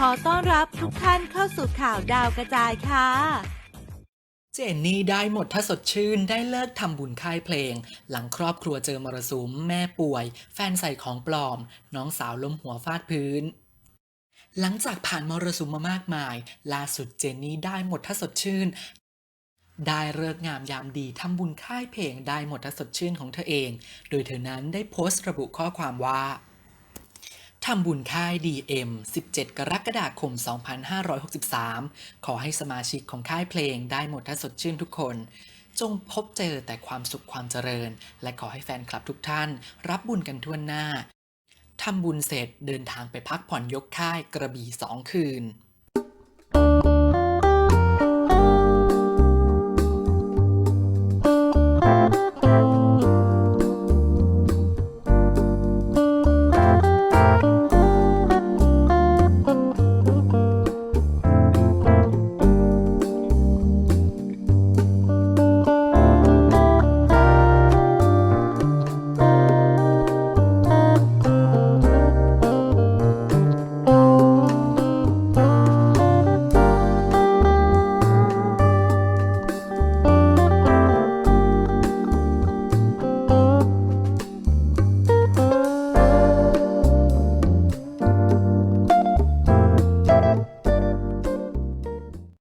ขอต้อนรับทุกท่านเข้าสู่ข่าวดาวกระจายค่ะ เจนนี่ได้หมดถ้าสดชื่นได้เลิกทำบุญค่ายเพลง หลังครอบครัวเจอมรสุม แม่ป่วย แฟนใส่ของปลอม น้องสาวล้มหัวฟาดพื้นหลังจากผ่านมรสุมมามากมาย ล่าสุดเจนนี่ได้หมดถ้าสดชื่น ได้เลิกงามยามดีทำบุญค่ายเพลงได้หมดถ้าสดชื่นของเธอเอง โดยเธอนั้นได้โพสต์ระบุข้อความว่า ทำบุญค่าย DM 17 กรกฎาคม 2563 ขอให้สมาชิกของค่ายเพลงได้หมดถ้าสดชื่นทุกคน จงพบเจอแต่ความสุขความเจริญ และขอให้แฟนคลับทุกท่าน รับบุญกันทั่วหน้า ทำบุญเสร็จเดินทางไปพักผ่อนยกค่ายกระบี่สองคืน